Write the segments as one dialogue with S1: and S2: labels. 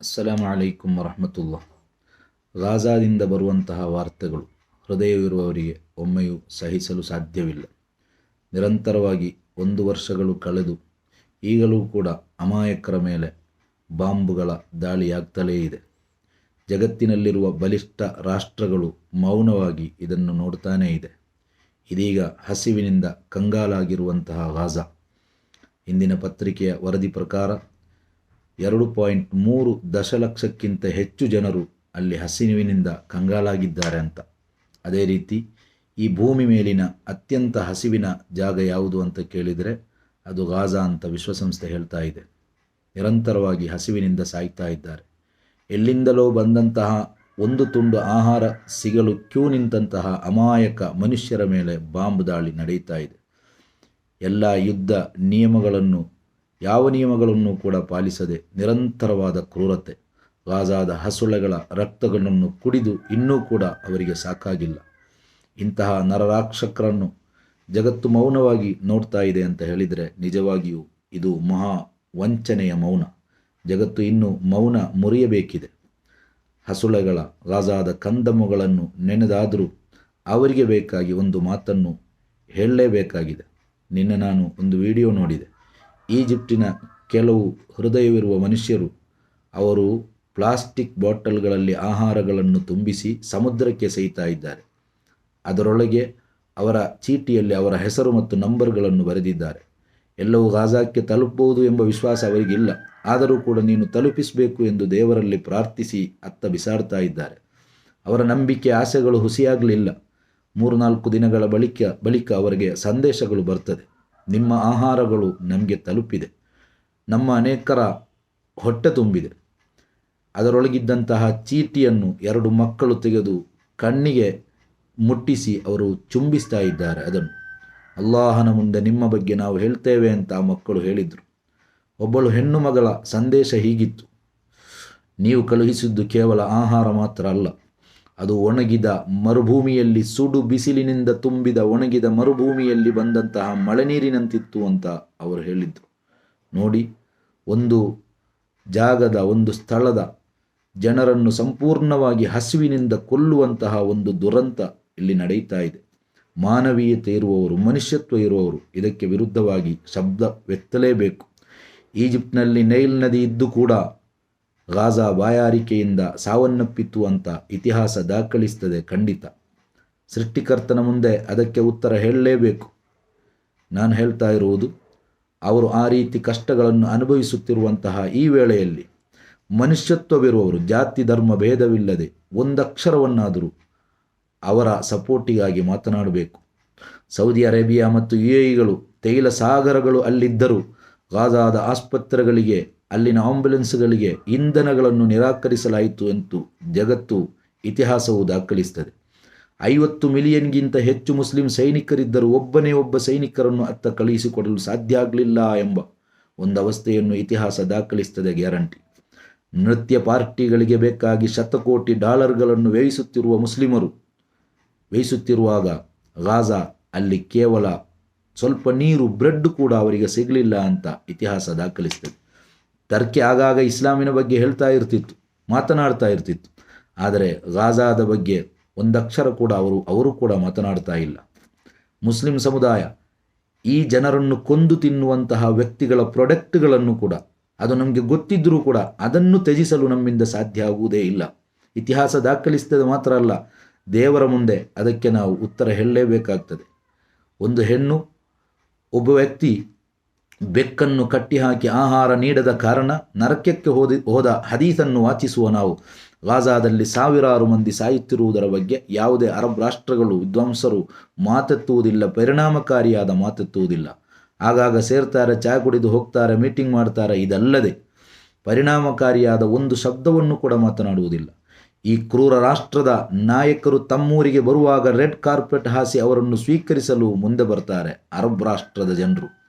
S1: ಅಸ್ಸಲಾಮು ಅಲೈಕುಂ ವರಹಮತುಲ್ಲಾ ಗಾಜಾದಿಂದ ಬರುವಂತಹ ವಾರ್ತೆಗಳು ಹೃದಯವಿರುವವರಿಗೆ ಒಮ್ಮೆಯೂ ಸಹಿಸಲು ಸಾಧ್ಯವಿಲ್ಲ. ನಿರಂತರವಾಗಿ ಒಂದು ವರ್ಷಗಳು ಕಳೆದು ಈಗಲೂ ಕೂಡ ಅಮಾಯಕರ ಮೇಲೆ ಬಾಂಬುಗಳ ದಾಳಿಯಾಗ್ತಲೇ ಇದೆ. ಜಗತ್ತಿನಲ್ಲಿರುವ ಬಲಿಷ್ಠ ರಾಷ್ಟ್ರಗಳು ಮೌನವಾಗಿ ಇದನ್ನು ನೋಡ್ತಾನೇ ಇದೆ. ಇದೀಗ ಹಸಿವಿನಿಂದ ಕಂಗಾಲಾಗಿರುವಂತಹ ಗಾಜಾ. ಇಂದಿನ ಪತ್ರಿಕೆಯ ವರದಿ ಪ್ರಕಾರ ಎರಡು ಪಾಯಿಂಟ್ ಮೂರು ದಶಲಕ್ಷಕ್ಕಿಂತ ಹೆಚ್ಚು ಜನರು ಅಲ್ಲಿ ಹಸಿವಿನಿಂದ ಕಂಗಾಲಾಗಿದ್ದಾರೆ ಅಂತ. ಅದೇ ರೀತಿ ಈ ಭೂಮಿ ಮೇಲಿನ ಅತ್ಯಂತ ಹಸಿವಿನ ಜಾಗ ಯಾವುದು ಅಂತ ಕೇಳಿದರೆ ಅದು ಗಾಜಾ ಅಂತ ವಿಶ್ವಸಂಸ್ಥೆ ಹೇಳ್ತಾ ಇದೆ. ನಿರಂತರವಾಗಿ ಹಸಿವಿನಿಂದ ಸಾಯ್ತಾ ಇದ್ದಾರೆ. ಎಲ್ಲಿಂದಲೋ ಬಂದಂತಹ ಒಂದು ತುಂಡು ಆಹಾರ ಸಿಗಲು ಕ್ಯೂ ನಿಂತಹ ಅಮಾಯಕ ಮನುಷ್ಯರ ಮೇಲೆ ಬಾಂಬ್ ದಾಳಿ ನಡೆಯುತ್ತಾ ಇದೆ. ಎಲ್ಲ ಯುದ್ಧ ನಿಯಮಗಳನ್ನು ಯಾವ ನಿಯಮಗಳನ್ನು ಕೂಡ ಪಾಲಿಸದೆ ನಿರಂತರವಾದ ಕ್ರೂರತೆ, ಗಾಜಾದ ಹಸುಳೆಗಳ ರಕ್ತಗಳನ್ನು ಕುಡಿದು ಇನ್ನೂ ಕೂಡ ಅವರಿಗೆ ಸಾಕಾಗಿಲ್ಲ. ಇಂತಹ ನರರಾಕ್ಷಕರನ್ನು ಜಗತ್ತು ಮೌನವಾಗಿ ನೋಡ್ತಾ ಇದೆ ಅಂತ ಹೇಳಿದರೆ ನಿಜವಾಗಿಯೂ ಇದು ಮಹಾ ವಂಚನೆಯ ಮೌನ. ಜಗತ್ತು ಇನ್ನೂ ಮೌನ ಮುರಿಯಬೇಕಿದೆ. ಹಸುಳೆಗಳ, ಗಾಜಾದ ಕಂದಮ್ಮಗಳನ್ನು ನೆನೆದಾದರೂ ಅವರಿಗೆ ಬೇಕಾಗಿ ಒಂದು ಮಾತನ್ನು ಹೇಳಲೇಬೇಕಾಗಿದೆ. ನಿನ್ನೆ ನಾನು ಒಂದು ವಿಡಿಯೋ ನೋಡಿದೆ. ಈಜಿಪ್ಟಿನ ಕೆಲವು ಹೃದಯವಿರುವ ಮನುಷ್ಯರು ಅವರು ಪ್ಲಾಸ್ಟಿಕ್ ಬಾಟಲ್ಗಳಲ್ಲಿ ಆಹಾರಗಳನ್ನು ತುಂಬಿಸಿ ಸಮುದ್ರಕ್ಕೆ ಸೈತಾ ಇದ್ದಾರೆ. ಅದರೊಳಗೆ ಅವರ ಚೀಟಿಯಲ್ಲಿ ಅವರ ಹೆಸರು ಮತ್ತು ನಂಬರ್ಗಳನ್ನು ಬರೆದಿದ್ದಾರೆ. ಎಲ್ಲವೂ ಗಾಜಾಕ್ಕೆ ತಲುಪಬಹುದು ಎಂಬ ವಿಶ್ವಾಸ ಅವರಿಗಿಲ್ಲ. ಆದರೂ ಕೂಡ ನೀನು ತಲುಪಿಸಬೇಕು ಎಂದು ದೇವರಲ್ಲಿ ಪ್ರಾರ್ಥಿಸಿ ಅತ್ತ ಬಿಸಾಡ್ತಾ ಇದ್ದಾರೆ. ಅವರ ನಂಬಿಕೆ ಆಸೆಗಳು ಹುಸಿಯಾಗಲಿಲ್ಲ. ಮೂರು ನಾಲ್ಕು ದಿನಗಳ ಬಳಿಕ ಬಳಿಕ ಅವರಿಗೆ ಸಂದೇಶಗಳು ಬರ್ತದೆ. ನಿಮ್ಮ ಆಹಾರಗಳು ನಮಗೆ ತಲುಪಿದೆ. ನಮ್ಮ ಅನೇಕರ ಹೊಟ್ಟೆ ತುಂಬಿದೆ. ಅದರೊಳಗಿದ್ದಂತಹ ಚೀಟಿಯನ್ನು ಎರಡು ಮಕ್ಕಳು ತೆಗೆದು ಕಣ್ಣಿಗೆ ಮುಟ್ಟಿಸಿ ಅವರು ಚುಂಬಿಸ್ತಾ ಇದ್ದಾರೆ. ಅದನ್ನು ಅಲ್ಲಾಹನ ಮುಂದೆ ನಿಮ್ಮ ಬಗ್ಗೆ ನಾವು ಹೇಳ್ತೇವೆ ಅಂತ ಆ ಮಕ್ಕಳು ಹೇಳಿದರು. ಒಬ್ಬಳು ಹೆಣ್ಣು ಮಗಳ ಸಂದೇಶ ಹೀಗಿತ್ತು. ನೀವು ಕಳುಹಿಸಿದ್ದು ಕೇವಲ ಆಹಾರ ಮಾತ್ರ ಅಲ್ಲ. ಅದು ಒಣಗಿದ ಮರುಭೂಮಿಯಲ್ಲಿ ಸುಡು ಬಿಸಿಲಿನಿಂದ ತುಂಬಿದ ಒಣಗಿದ ಮರುಭೂಮಿಯಲ್ಲಿ ಬಂದಂತಹ ಮಳೆ ನೀರಿನಂತಿತ್ತು ಅಂತ ಅವರು ಹೇಳಿದರು. ನೋಡಿ, ಒಂದು ಜಾಗದ, ಒಂದು ಸ್ಥಳದ ಜನರನ್ನು ಸಂಪೂರ್ಣವಾಗಿ ಹಸಿವಿನಿಂದ ಕೊಲ್ಲುವಂತಹ ಒಂದು ದುರಂತ ಇಲ್ಲಿ ನಡೆಯುತ್ತಾ ಇದೆ. ಮಾನವೀಯತೆ ಇರುವವರು ಮನುಷ್ಯತ್ವ ಇರುವವರು ಇದಕ್ಕೆ ವಿರುದ್ಧವಾಗಿ ಶಬ್ದವೆತ್ತಲೇಬೇಕು ಈಜಿಪ್ಟ್ನಲ್ಲಿ ನೈಲ್ ನದಿ ಇದ್ದು ಕೂಡ ಗಾಜಾ ಬಾಯಾರಿಕೆಯಿಂದ ಸಾವನ್ನಪ್ಪಿತು ಅಂತ ಇತಿಹಾಸ ದಾಖಲಿಸ್ತದೆ ಖಂಡಿತ. ಸೃಷ್ಟಿಕರ್ತನ ಮುಂದೆ ಅದಕ್ಕೆ ಉತ್ತರ ಹೇಳಲೇಬೇಕು. ನಾನು ಹೇಳ್ತಾ ಇರುವುದು, ಅವರು ಆ ರೀತಿ ಕಷ್ಟಗಳನ್ನು ಅನುಭವಿಸುತ್ತಿರುವಂತಹ ಈ ವೇಳೆಯಲ್ಲಿ ಮನುಷ್ಯತ್ವವಿರುವವರು ಜಾತಿ, ಧರ್ಮ, ಭೇದವಿಲ್ಲದೆ ಒಂದಕ್ಷರವನ್ನಾದರೂ ಅವರ ಸಪೋರ್ಟಿಗಾಗಿ ಮಾತನಾಡಬೇಕು. ಸೌದಿ ಅರೇಬಿಯಾ ಮತ್ತು ಯು ಎಗಳು ತೈಲ ಸಾಗರಗಳು ಅಲ್ಲಿದ್ದರೂ ಗಾಜಾದ ಆಸ್ಪತ್ರೆಗಳಿಗೆ ಅಲ್ಲಿನ ಆಂಬ್ಯುಲೆನ್ಸ್ಗಳಿಗೆ ಇಂಧನಗಳನ್ನು ನಿರಾಕರಿಸಲಾಯಿತು ಎಂದು ಜಗತ್ತು ಇತಿಹಾಸವು ದಾಖಲಿಸ್ತದೆ. ಐವತ್ತು ಮಿಲಿಯನ್ಗಿಂತ ಹೆಚ್ಚು ಮುಸ್ಲಿಂ ಸೈನಿಕರಿದ್ದರೂ ಒಬ್ಬನೇ ಒಬ್ಬ ಸೈನಿಕರನ್ನು ಅತ್ತ ಕಳುಹಿಸಿಕೊಡಲು ಸಾಧ್ಯ ಆಗಲಿಲ್ಲ ಎಂಬ ಒಂದು ಅವಸ್ಥೆಯನ್ನು ಇತಿಹಾಸ ದಾಖಲಿಸ್ತದೆ ಗ್ಯಾರಂಟಿ. ನೃತ್ಯ ಪಾರ್ಟಿಗಳಿಗೆ ಬೇಕಾಗಿ ಶತಕೋಟಿ ಡಾಲರ್ಗಳನ್ನು ವ್ಯಯಿಸುತ್ತಿರುವ ಮುಸ್ಲಿಮರು ವ್ಯಯಿಸುತ್ತಿರುವಾಗ ಗಾಜಾ ಅಲ್ಲಿ ಕೇವಲ ಸ್ವಲ್ಪ ನೀರು, ಬ್ರೆಡ್ ಕೂಡ ಅವರಿಗೆ ಸಿಗಲಿಲ್ಲ ಅಂತ ಇತಿಹಾಸ ದಾಖಲಿಸ್ತದೆ. ಟರ್ಕಿ ಆಗಾಗ ಇಸ್ಲಾಮಿನ ಬಗ್ಗೆ ಹೇಳ್ತಾ ಇರ್ತಿತ್ತು, ಮಾತನಾಡ್ತಾ ಇರ್ತಿತ್ತು. ಆದರೆ ಗಾಜಾದ ಬಗ್ಗೆ ಒಂದಕ್ಷರ ಕೂಡ ಅವರು ಅವರು ಕೂಡ ಮಾತನಾಡ್ತಾ ಇಲ್ಲ. ಮುಸ್ಲಿಂ ಸಮುದಾಯ ಈ ಜನರನ್ನು ಕೊಂದು ತಿನ್ನುವಂತಹ ವ್ಯಕ್ತಿಗಳ ಪ್ರಾಡಕ್ಟ್ಗಳನ್ನು ಕೂಡ, ಅದು ನಮಗೆ ಗೊತ್ತಿದ್ದರೂ ಕೂಡ ಅದನ್ನು ತ್ಯಜಿಸಲು ನಮ್ಮಿಂದ ಸಾಧ್ಯ ಆಗುವುದೇ ಇಲ್ಲ. ಇತಿಹಾಸ ದಾಖಲಿಸಿದ ಮಾತ್ರ ಅಲ್ಲ, ದೇವರ ಮುಂದೆ ಅದಕ್ಕೆ ನಾವು ಉತ್ತರ ಹೇಳಲೇಬೇಕಾಗ್ತದೆ. ಒಂದು ಹೆಣ್ಣು, ಒಬ್ಬ ವ್ಯಕ್ತಿ ಬೆಕ್ಕನ್ನು ಕಟ್ಟಿಹಾಕಿ ಆಹಾರ ನೀಡದ ಕಾರಣ ನರಕಕ್ಕೆ ಹೋದಿ ಹೋದ ಹದೀಸನ್ನು ವಾಚಿಸುವ ನಾವು. ಗಾಜಾದಲ್ಲಿ ಸಾವಿರಾರು ಮಂದಿ ಸಾಯುತ್ತಿರುವುದರ ಬಗ್ಗೆ ಯಾವುದೇ ಅರಬ್ ರಾಷ್ಟ್ರಗಳು ವಿದ್ವಾಂಸರು ಮಾತೆತ್ತುವುದಿಲ್ಲ, ಪರಿಣಾಮಕಾರಿಯಾದ ಮಾತೆತ್ತುವುದಿಲ್ಲ. ಆಗಾಗ ಸೇರ್ತಾರೆ ಚಾ ಕುಡಿದು ಹೋಗ್ತಾರೆ, ಮೀಟಿಂಗ್ ಮಾಡ್ತಾರೆ, ಇದಲ್ಲದೆ ಪರಿಣಾಮಕಾರಿಯಾದ ಒಂದು ಶಬ್ದವನ್ನು ಕೂಡ ಮಾತನಾಡುವುದಿಲ್ಲ. ಈ ಕ್ರೂರ ರಾಷ್ಟ್ರದ ನಾಯಕರು ತಮ್ಮೂರಿಗೆ ಬರುವಾಗ ರೆಡ್ ಕಾರ್ಪೆಟ್ ಹಾಸಿ ಅವರನ್ನು ಸ್ವೀಕರಿಸಲು ಮುಂದೆ ಬರ್ತಾರೆ ಅರಬ್ ರಾಷ್ಟ್ರದ ಜನರು.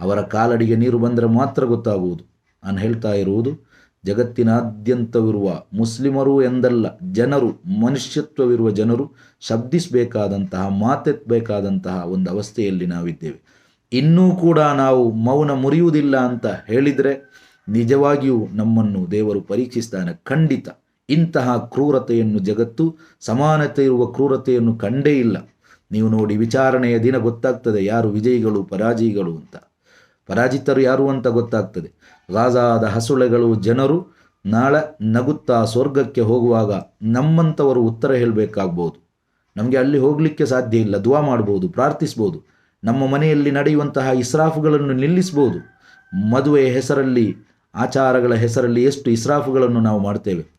S1: ಅವರ ಕಾಲಡಿಗೆ ನೀರು ಬಂದರೆ ಮಾತ್ರ ಗೊತ್ತಾಗುವುದು. ನಾನು ಹೇಳ್ತಾ ಇರುವುದು, ಜಗತ್ತಿನಾದ್ಯಂತವಿರುವ ಮುಸ್ಲಿಮರು ಎಂದಲ್ಲ, ಜನರು, ಮನುಷ್ಯತ್ವವಿರುವ ಜನರು ಶಬ್ದಿಸಬೇಕಾದಂತಹ, ಮಾತೆತ್ತಬೇಕಾದಂತಹ ಒಂದು ಅವಸ್ಥೆಯಲ್ಲಿ ನಾವಿದ್ದೇವೆ. ಇನ್ನೂ ಕೂಡ ನಾವು ಮೌನ ಮುರಿಯುವುದಿಲ್ಲ ಅಂತ ಹೇಳಿದರೆ ನಿಜವಾಗಿಯೂ ನಮ್ಮನ್ನು ದೇವರು ಪರೀಕ್ಷಿಸ್ತಾನೆ. ಖಂಡಿತ. ಇಂತಹ ಕ್ರೂರತೆಯನ್ನು ಜಗತ್ತು, ಸಮಾನತೆ ಇರುವ ಕ್ರೂರತೆಯನ್ನು ಕಂಡೇ ಇಲ್ಲ. ನೀವು ನೋಡಿ ವಿಚಾರಣೆಯ ದಿನ ಗೊತ್ತಾಗ್ತದೆ, ಯಾರು ವಿಜಯಿಗಳು, ಪರಾಜಯಿಗಳು ಅಂತ. ಪರಾಜಿತರು ಯಾರು ಅಂತ ಗೊತ್ತಾಗ್ತದೆ. ರಾಜಾದ ಹಸುಳೆಗಳು ಜನರು ನಾಳೆ ನಗುತ್ತಾ ಸ್ವರ್ಗಕ್ಕೆ ಹೋಗುವಾಗ ನಮ್ಮಂಥವರು ಉತ್ತರ ಹೇಳಬೇಕಾಗ್ಬೋದು. ನಮಗೆ ಅಲ್ಲಿ ಹೋಗಲಿಕ್ಕೆ ಸಾಧ್ಯ ಇಲ್ಲ, ದುವಾ ಮಾಡ್ಬೋದು, ಪ್ರಾರ್ಥಿಸ್ಬೋದು. ನಮ್ಮ ಮನೆಯಲ್ಲಿ ನಡೆಯುವಂತಹ ಇಸ್ರಾಫುಗಳನ್ನು ನಿಲ್ಲಿಸ್ಬೋದು. ಮದುವೆಯ ಹೆಸರಲ್ಲಿ, ಆಚಾರಗಳ ಹೆಸರಲ್ಲಿ ಎಷ್ಟು ಇಸ್ರಾಫುಗಳನ್ನು ನಾವು ಮಾಡ್ತೇವೆ.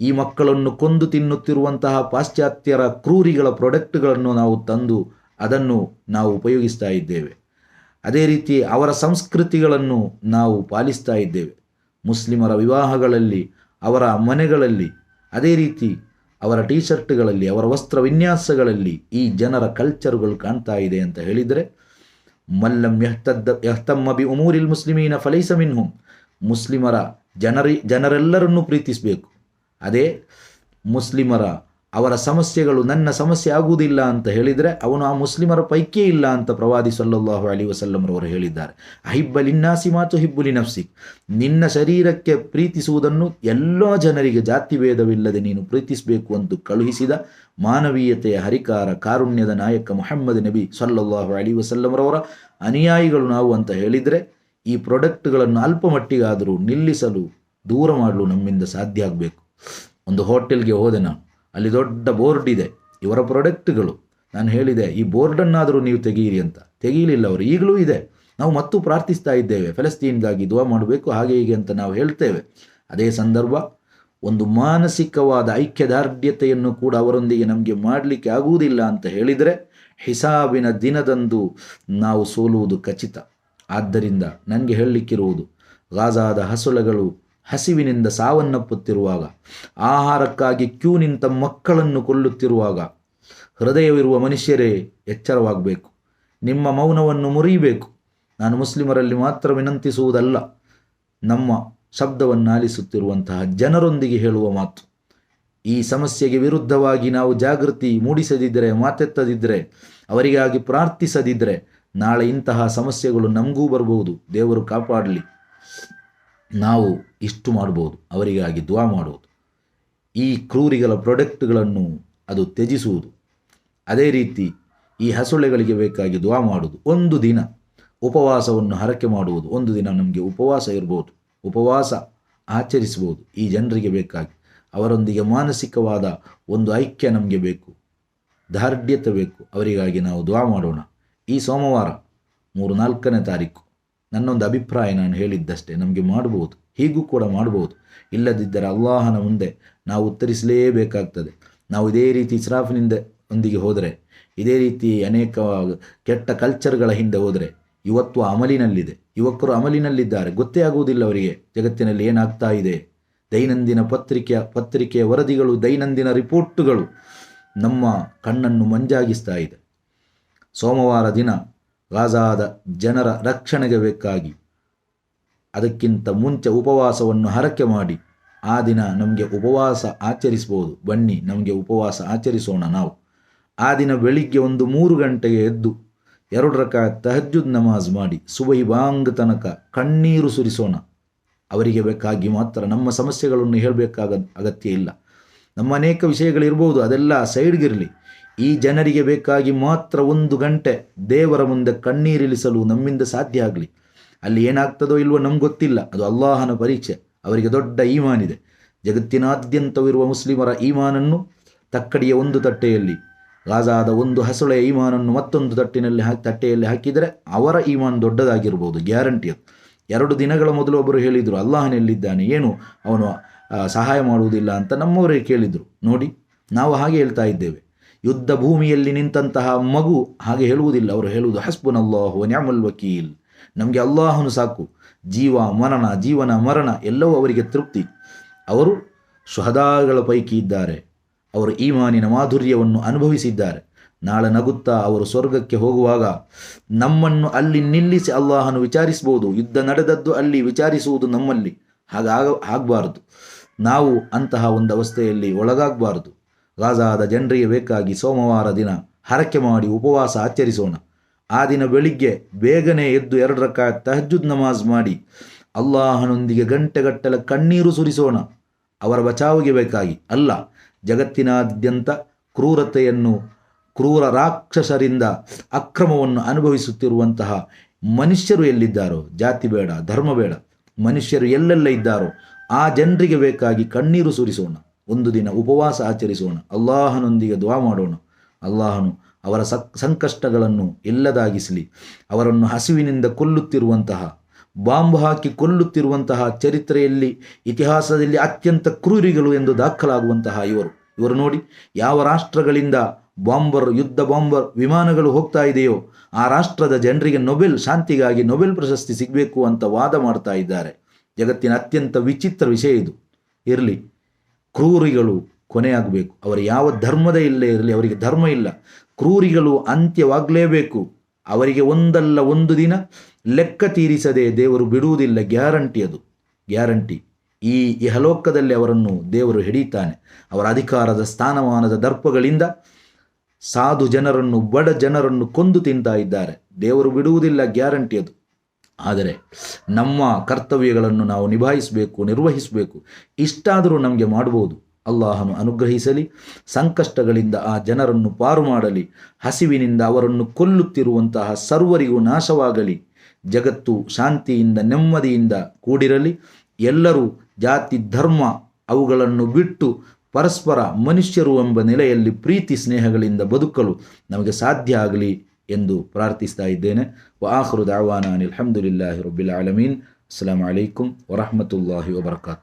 S1: ಈ ಮಕ್ಕಳನ್ನು ಕೊಂದು ತಿನ್ನುತ್ತಿರುವಂತಹ ಪಾಶ್ಚಾತ್ಯರ ಕ್ರೂರಿಗಳ ಪ್ರಾಡಕ್ಟ್ಗಳನ್ನು ನಾವು ತಂದು ಅದನ್ನು ನಾವು ಉಪಯೋಗಿಸ್ತಾ ಇದ್ದೇವೆ. ಅದೇ ರೀತಿ ಅವರ ಸಂಸ್ಕೃತಿಗಳನ್ನು ನಾವು ಪಾಲಿಸ್ತಾ ಇದ್ದೇವೆ. ಮುಸ್ಲಿಮರ ವಿವಾಹಗಳಲ್ಲಿ, ಅವರ ಮನೆಗಳಲ್ಲಿ, ಅದೇ ರೀತಿ ಅವರ ಟೀ ಶರ್ಟ್ಗಳಲ್ಲಿ ಅವರ ವಸ್ತ್ರ ವಿನ್ಯಾಸಗಳಲ್ಲಿ ಈ ಜನರ ಕಲ್ಚರ್ಗಳು ಕಾಣ್ತಾ ಇದೆ ಅಂತ ಹೇಳಿದರೆ, ಮಲ್ಲಂ ಯಹ್ತದ್ದ ಯಹ್ತಮ್ಮ ಬಿ ಉಮೂರಿಲ್ ಮುಸ್ಲಿಮೀನ ಫಲೈಸ ಮಿನ್ಹುಂ ಮುಸ್ಲಿಮರ ಜನರಿ, ಜನರೆಲ್ಲರನ್ನೂ ಪ್ರೀತಿಸಬೇಕು. ಅದೇ ಮುಸ್ಲಿಮರ ಅವರ ಸಮಸ್ಯೆಗಳು ನನ್ನ ಸಮಸ್ಯೆ ಆಗುವುದಿಲ್ಲ ಅಂತ ಹೇಳಿದರೆ ಅವನು ಆ ಮುಸ್ಲಿಮರ ಪೈಕೇ ಇಲ್ಲ ಅಂತ ಪ್ರವಾದಿ ಸಲ್ಲಲ್ಲಾಹು ಅಲಿ ವಸಲ್ಲಂರವರು ಹೇಳಿದ್ದಾರೆ. ಅಹಿಬ್ಬಲಿನ್ನಾಸಿ ಮಾತು ಹಿಬ್ಬುಲಿ ನಫ್ಸಿ ನಿನ್ನ ಶರೀರಕ್ಕೆ ಪ್ರೀತಿಸುವುದನ್ನು ಎಲ್ಲ ಜನರಿಗೆ ಜಾತಿ ಭೇದವಿಲ್ಲದೆ ನೀನು ಪ್ರೀತಿಸಬೇಕು ಅಂತ ಕಳುಹಿಸಿದ ಮಾನವೀಯತೆಯ ಹರಿಕಾರ ಕಾರುಣ್ಯದ ನಾಯಕ ಮೊಹಮ್ಮದ್ ನಬಿ ಸಲ್ಲಲ್ಲಾಹು ಅಲಿ ವಸಲ್ಲಂರವರ ಅನುಯಾಯಿಗಳು ನಾವು ಅಂತ ಹೇಳಿದರೆ ಈ ಪ್ರಾಡಕ್ಟ್ಗಳನ್ನು ಅಲ್ಪ ಮಟ್ಟಿಗಾದರೂ ನಿಲ್ಲಿಸಲು ದೂರ ಮಾಡಲು ನಮ್ಮಿಂದ ಸಾಧ್ಯ ಆಗಬೇಕು. ಒಂದು ಹೋಟೆಲ್ಗೆ ಹೋದೆ ನಾನು. ಅಲ್ಲಿ ದೊಡ್ಡ ಬೋರ್ಡ್ ಇದೆ. ಇವರ ಪ್ರಾಡಕ್ಟ್ಗಳು. ನಾನು ಹೇಳಿದೆ, ಈ ಬೋರ್ಡನ್ನಾದರೂ ನೀವು ತೆಗೀರಿ ಅಂತ. ತೆಗೀಲಿಲ್ಲ ಅವರು, ಈಗಲೂ ಇದೆ. ನಾವು ಮತ್ತು ಪ್ರಾರ್ಥಿಸ್ತಾ ಇದ್ದೇವೆ, ಫಲಸ್ತೀನ್ಗಾಗಿ ದುವಾ ಮಾಡಬೇಕು, ಹಾಗೆ ಹೀಗೆ ಅಂತ ನಾವು ಹೇಳ್ತೇವೆ. ಅದೇ ಸಂದರ್ಭ, ಒಂದು ಮಾನಸಿಕವಾದ ಐಕ್ಯದಾರ್ಢ್ಯತೆಯನ್ನು ಕೂಡ ಅವರೊಂದಿಗೆ ನಮಗೆ ಮಾಡಲಿಕ್ಕೆ ಆಗುವುದಿಲ್ಲ ಅಂತ ಹೇಳಿದರೆ, ಹಿಸಾಬಿನ ದಿನದಂದು ನಾವು ಸೋಲುವುದು ಖಚಿತ. ಆದ್ದರಿಂದ ನನಗೆ ಹೇಳಲಿಕ್ಕಿರುವುದು, ಗಾಜಾದ ಹಸುಳೆಗಳು ಹಸಿವಿನಿಂದ ಸಾವನ್ನಪ್ಪುತ್ತಿರುವಾಗ, ಆಹಾರಕ್ಕಾಗಿ ಕ್ಯೂ ನಿಂತ ಮಕ್ಕಳನ್ನು ಕೊಲ್ಲುತ್ತಿರುವಾಗ ಹೃದಯವಿರುವ ಮನುಷ್ಯರೇ ಎಚ್ಚರವಾಗಬೇಕು. ನಿಮ್ಮ ಮೌನವನ್ನು ಮುರಿಯಬೇಕು. ನಾನು ಮುಸ್ಲಿಮರಲ್ಲಿ ಮಾತ್ರ ವಿನಂತಿಸುವುದಲ್ಲ, ನಮ್ಮ ಶಬ್ದವನ್ನು ಆಲಿಸುತ್ತಿರುವಂತಹ ಜನರೊಂದಿಗೆ ಹೇಳುವ ಮಾತು. ಈ ಸಮಸ್ಯೆಗೆ ವಿರುದ್ಧವಾಗಿ ನಾವು ಜಾಗೃತಿ ಮೂಡಿಸದಿದ್ದರೆ, ಮಾತೆತ್ತದಿದ್ದರೆ, ಅವರಿಗಾಗಿ ಪ್ರಾರ್ಥಿಸದಿದ್ದರೆ ನಾಳೆ ಇಂತಹ ಸಮಸ್ಯೆಗಳು ನಮಗೂ ಬರಬಹುದು. ದೇವರು ಕಾಪಾಡಲಿ. ನಾವು ಇಷ್ಟು ಮಾಡ್ಬೋದು, ಅವರಿಗಾಗಿ ದುವಾ ಮಾಡುವುದು. ಈ ಕ್ರೂರಿಗಳ ಪ್ರೊಡಕ್ಟ್ಗಳನ್ನು ಅದು ತ್ಯಜಿಸುವುದು. ಅದೇ ರೀತಿ ಈ ಹಸುಳೆಗಳಿಗೆ ಬೇಕಾಗಿ ದುವಾ ಮಾಡುವುದು. ಒಂದು ದಿನ ಉಪವಾಸವನ್ನು ಹರಕೆ ಮಾಡುವುದು. ಒಂದು ದಿನ ನಮಗೆ ಉಪವಾಸ ಇರ್ಬೋದು. ಉಪವಾಸ ಆಚರಿಸ್ಬೋದು ಈ ಜನರಿಗೆ ಬೇಕಾಗಿ. ಅವರೊಂದಿಗೆ ಮಾನಸಿಕವಾದ ಒಂದು ಐಕ್ಯ ನಮಗೆ ಬೇಕು. ದಾರ್ಢ್ಯತೆ ಬೇಕು. ಅವರಿಗಾಗಿ ನಾವು ದುವಾ ಮಾಡೋಣ. ಈ ಸೋಮವಾರ ಮೂರು ನಾಲ್ಕನೇ ತಾರೀಕು. ನನ್ನೊಂದು ಅಭಿಪ್ರಾಯ ನಾನು ಹೇಳಿದ್ದಷ್ಟೇ. ನಮಗೆ ಮಾಡ್ಬೋದು. ಹೀಗೂ ಕೂಡ ಮಾಡಬಹುದು ಇಲ್ಲದಿದ್ದರೆ ಅಲ್ಲಾಹನ ಮುಂದೆ ನಾವು ಉತ್ತರಿಸಲೇಬೇಕಾಗ್ತದೆ. ನಾವು ಇದೇ ರೀತಿ ಇಸ್ರಾಫಿನಿಂದ ಒಂದಿಗೆ ಹೋದರೆ, ಇದೇ ರೀತಿ ಅನೇಕ ಕೆಟ್ಟ ಕಲ್ಚರ್ಗಳ ಹಿಂದೆ ಹೋದರೆ, ಇವತ್ತು ಅಮಲಿನಲ್ಲಿದೆ. ಯುವಕರು ಅಮಲಿನಲ್ಲಿದ್ದಾರೆ. ಗೊತ್ತೇ ಆಗುವುದಿಲ್ಲ ಅವರಿಗೆ ಜಗತ್ತಿನಲ್ಲಿ ಏನಾಗ್ತಾ ಇದೆ. ದೈನಂದಿನ ಪತ್ರಿಕೆಯ ಪತ್ರಿಕೆಯ ವರದಿಗಳು, ದೈನಂದಿನ ರಿಪೋರ್ಟುಗಳು ನಮ್ಮ ಕಣ್ಣನ್ನು ಮಂಜಾಗಿಸ್ತಾ ಇದೆ. ಸೋಮವಾರ ದಿನ ಗಾಜಾದ ಜನರ ರಕ್ಷಣೆಗೆ ಬೇಕಾಗಿ. ಅದಕ್ಕಿಂತ ಮುಂಚೆ ಉಪವಾಸವನ್ನು ಹರಕೆ ಮಾಡಿ. ಆ ದಿನ ನಮಗೆ ಉಪವಾಸ ಆಚರಿಸಬಹುದು ಬನ್ನಿ, ನಮಗೆ ಉಪವಾಸ ಆಚರಿಸೋಣ ನಾವು. ಆ ದಿನ ಬೆಳಿಗ್ಗೆ ಒಂದು ಮೂರು ಗಂಟೆಗೆ ಎದ್ದು ಎರಡು ರಕ ತಹಜ್ಜುದ್ ನಮಾಜ್ ಮಾಡಿ ಸುಬೈ ಬಾಂಗ್ ತನಕ ಕಣ್ಣೀರು ಸುರಿಸೋಣ. ಅವರಿಗೆ ಬೇಕಾಗಿ ಮಾತ್ರ ನಮ್ಮ ಸಮಸ್ಯೆಗಳನ್ನು ಹೇಳಬೇಕಾಗ ಅಗತ್ಯ ಇಲ್ಲ. ನಮ್ಮ ಅನೇಕ ವಿಷಯಗಳಿರ್ಬೋದು, ಅದೆಲ್ಲ ಸೈಡ್ಗಿರಲಿ. ಈ ಜನರಿಗೆ ಬೇಕಾಗಿ ಮಾತ್ರ ಒಂದು ಗಂಟೆ ದೇವರ ಮುಂದೆ ಕಣ್ಣೀರಿಳಿಸಲು ನಮ್ಮಿಂದ ಸಾಧ್ಯ ಆಗಲಿ. ಅಲ್ಲಿ ಏನಾಗ್ತದೋ ಇಲ್ವೋ ನಮ್ಗೆ ಗೊತ್ತಿಲ್ಲ. ಅದು ಅಲ್ಲಾಹನ ಪರೀಕ್ಷೆ. ಅವರಿಗೆ ದೊಡ್ಡ ಈಮಾನಿದೆ ಜಗತ್ತಿನಾದ್ಯಂತವಿರುವ ಮುಸ್ಲಿಮರ ಈಮಾನನ್ನು ತಕ್ಕಡಿಯ ಒಂದು ತಟ್ಟೆಯಲ್ಲಿ, ಗಾಜಾದ ಒಂದು ಹಸುಳೆಯ ಈಮಾನನ್ನು ಮತ್ತೊಂದು ತಟ್ಟಿನಲ್ಲಿ ಹಾಕಿ ತಟ್ಟೆಯಲ್ಲಿ ಹಾಕಿದರೆ ಅವರ ಈಮಾನ್ ದೊಡ್ಡದಾಗಿರ್ಬೋದು, ಗ್ಯಾರಂಟಿ ಅದು. ಎರಡು ದಿನಗಳ ಮೊದಲು ಒಬ್ಬರು ಹೇಳಿದರು ಅಲ್ಲಾಹನೆಲ್ಲಿದ್ದಾನೆ ಏನು? ಅವನು ಸಹಾಯ ಮಾಡುವುದಿಲ್ಲ ಅಂತ ನಮ್ಮವರೇ ಕೇಳಿದರು. ನೋಡಿ, ನಾವು ಹಾಗೆ ಹೇಳ್ತಾ ಇದ್ದೇವೆ. ಯುದ್ಧ ಭೂಮಿಯಲ್ಲಿ ನಿಂತಹ ಮಗು ಹಾಗೆ ಹೇಳುವುದಿಲ್ಲ. ಅವರು ಹೇಳುವುದು ಹಸ್ಬುನ್ ಅಲ್ಲಾಹು ನ್ಯಾಮಲ್ ವಕೀಲ್. ನಮಗೆ ಅಲ್ಲಾಹನು ಸಾಕು. ಜೀವ, ಮರಣ, ಜೀವನ, ಮರಣ ಎಲ್ಲವೂ ಅವರಿಗೆ ತೃಪ್ತಿ. ಅವರು ಶುಹದಾಗಳ ಪೈಕಿ ಇದ್ದಾರೆ. ಅವರು ಈಮಾನಿನ ಮಾಧುರ್ಯವನ್ನು ಅನುಭವಿಸಿದ್ದಾರೆ. ನಾಳೆ ನಗುತ್ತಾ ಅವರು ಸ್ವರ್ಗಕ್ಕೆ ಹೋಗುವಾಗ ನಮ್ಮನ್ನು ಅಲ್ಲಿ ನಿಲ್ಲಿಸಿ ಅಲ್ಲಾಹನು ವಿಚಾರಿಸಬಹುದು. ಯುದ್ಧ ನಡೆದದ್ದು ಅಲ್ಲಿ ವಿಚಾರಿಸುವುದು ನಮ್ಮಲ್ಲಿ. ಹಾಗಾಗ, ಆಗಬಾರದು. ನಾವು ಅಂತಹ ಒಂದು ಅವಸ್ಥೆಯಲ್ಲಿ ಒಳಗಾಗಬಾರದು. ಗಾಜಾದ ಜನರಿಗೆ ಬೇಕಾಗಿ ಸೋಮವಾರ ದಿನ ಹರಕೆ ಮಾಡಿ ಉಪವಾಸ ಆಚರಿಸೋಣ. ಆ ದಿನ ಬೆಳಿಗ್ಗೆ ಬೇಗನೆ ಎದ್ದು ಎರಡು ರಕ ತಹಜುದ್ ನಮಾಜ್ ಮಾಡಿ ಅಲ್ಲಾಹನೊಂದಿಗೆ ಗಂಟೆಗಟ್ಟಲ ಕಣ್ಣೀರು ಸುರಿಸೋಣ. ಅವರ ಬಚಾವಿಗೆ ಬೇಕಾಗಿ ಅಲ್ಲ, ಜಗತ್ತಿನಾದ್ಯಂತ ಕ್ರೂರತೆಯನ್ನು, ಕ್ರೂರ ರಾಕ್ಷಸರಿಂದ ಅಕ್ರಮವನ್ನು ಅನುಭವಿಸುತ್ತಿರುವಂತಹ ಮನುಷ್ಯರು ಎಲ್ಲಿದ್ದಾರೋ? ಜಾತಿ ಬೇಡ, ಧರ್ಮ ಬೇಡ. ಮನುಷ್ಯರು ಎಲ್ಲೆಲ್ಲ ಇದ್ದಾರೋ? ಆ ಜನರಿಗೆ ಬೇಕಾಗಿ ಕಣ್ಣೀರು ಸುರಿಸೋಣ. ಒಂದು ದಿನ ಉಪವಾಸ ಆಚರಿಸೋಣ. ಅಲ್ಲಾಹನೊಂದಿಗೆ ದ್ವಾ ಮಾಡೋಣ. ಅಲ್ಲಾಹನು ಅವರ ಸಕ್, ಸಂಕಷ್ಟಗಳನ್ನು ಇಲ್ಲದಾಗಿಸಲಿ ಅವರನ್ನು ಹಸಿವಿನಿಂದ ಕೊಲ್ಲುತ್ತಿರುವಂತಹ, ಬಾಂಬ್ ಹಾಕಿ ಕೊಲ್ಲುತ್ತಿರುವಂತಹ ಚರಿತ್ರೆಯಲ್ಲಿ, ಇತಿಹಾಸದಲ್ಲಿ ಅತ್ಯಂತ ಕ್ರೂರಿಗಳು ಎಂದು ದಾಖಲಾಗುವಂತಹ ಇವರು. ಇವರು ನೋಡಿ, ಯಾವ ರಾಷ್ಟ್ರಗಳಿಂದ ಬಾಂಬರ್, ಯುದ್ಧ ಬಾಂಬರ್ ವಿಮಾನಗಳು ಹೋಗ್ತಾ ಇದೆಯೋ, ಆ ರಾಷ್ಟ್ರದ ಜನರಿಗೆ ನೊಬೆಲ್ ಶಾಂತಿಗಾಗಿ ನೊಬೆಲ್ ಪ್ರಶಸ್ತಿ ಸಿಗಬೇಕು ಅಂತ ವಾದ ಮಾಡ್ತಾ ಇದ್ದಾರೆ. ಜಗತ್ತಿನ ಅತ್ಯಂತ ವಿಚಿತ್ರ ವಿಷಯ ಇದು. ಇರಲಿ ಕ್ರೂರಿಗಳು ಕೊನೆಯಾಗಬೇಕು. ಅವರು ಯಾವ ಧರ್ಮದ ಇಲ್ಲೇ ಇರಲಿ, ಅವರಿಗೆ ಧರ್ಮ ಇಲ್ಲ. ಕ್ರೂರಿಗಳು ಅಂತ್ಯವಾಗಲೇಬೇಕು. ಅವರಿಗೆ ಒಂದಲ್ಲ ಒಂದು ದಿನ ಲೆಕ್ಕ ತೀರಿಸದೆ ದೇವರು ಬಿಡುವುದಿಲ್ಲ, ಗ್ಯಾರಂಟಿ ಅದು. ಗ್ಯಾರಂಟಿ. ಈ ಇಹಲೋಕದಲ್ಲಿ ಅವರನ್ನು ದೇವರು ಹಿಡಿತಾನೆ ಅವರ ಅಧಿಕಾರದ ಸ್ಥಾನಮಾನದ ದರ್ಪಗಳಿಂದ ಸಾಧು ಜನರನ್ನು, ಬಡ ಜನರನ್ನು ಕೊಂದು ತಿಂತಾ ಇದ್ದಾರೆ. ದೇವರು ಬಿಡುವುದಿಲ್ಲ, ಗ್ಯಾರಂಟಿ ಅದು. ಆದರೆ ನಮ್ಮ ಕರ್ತವ್ಯಗಳನ್ನು ನಾವು ನಿಭಾಯಿಸಬೇಕು, ನಿರ್ವಹಿಸಬೇಕು. ಇಷ್ಟಾದರೂ ನಮಗೆ ಮಾಡಬಹುದು ಅಲ್ಲಾಹನು ಅನುಗ್ರಹಿಸಲಿ, ಸಂಕಷ್ಟಗಳಿಂದ ಆ ಜನರನ್ನು ಪಾರು ಮಾಡಲಿ, ಹಸಿವಿನಿಂದ ಅವರನ್ನು ಕೊಲ್ಲುತ್ತಿರುವಂತಹ ಸರ್ವರಿಗೂ ನಾಶವಾಗಲಿ. ಜಗತ್ತು ಶಾಂತಿಯಿಂದ, ನೆಮ್ಮದಿಯಿಂದ ಕೂಡಿರಲಿ. ಎಲ್ಲರೂ ಜಾತಿ, ಧರ್ಮ ಅವುಗಳನ್ನು ಬಿಟ್ಟು ಪರಸ್ಪರ ಮನುಷ್ಯರು ಎಂಬ ನೆಲೆಯಲ್ಲಿ ಪ್ರೀತಿ, ಸ್ನೇಹಗಳಿಂದ ಬದುಕಲು ನಮಗೆ ಸಾಧ್ಯ ಆಗಲಿ. ಎಂದು ಪ್ರಾರ್ಥಿಸ್ತಾ ಇದ್ದೇನೆ ವ ಆಖರು ದಾವಾನ ಅನಿಲ್ ಅಲ್ಹಮ್ದುಲಿಲ್ಲಾಹಿ ರಬ್ಬಿಲ್ ಆಲಮೀನ್ ಅಸ್ಸಲಾಂ ಅಲೈಕುಂ ವರಹಮತುಲ್ಲಾಹಿ ವಬರ್ಕಾತು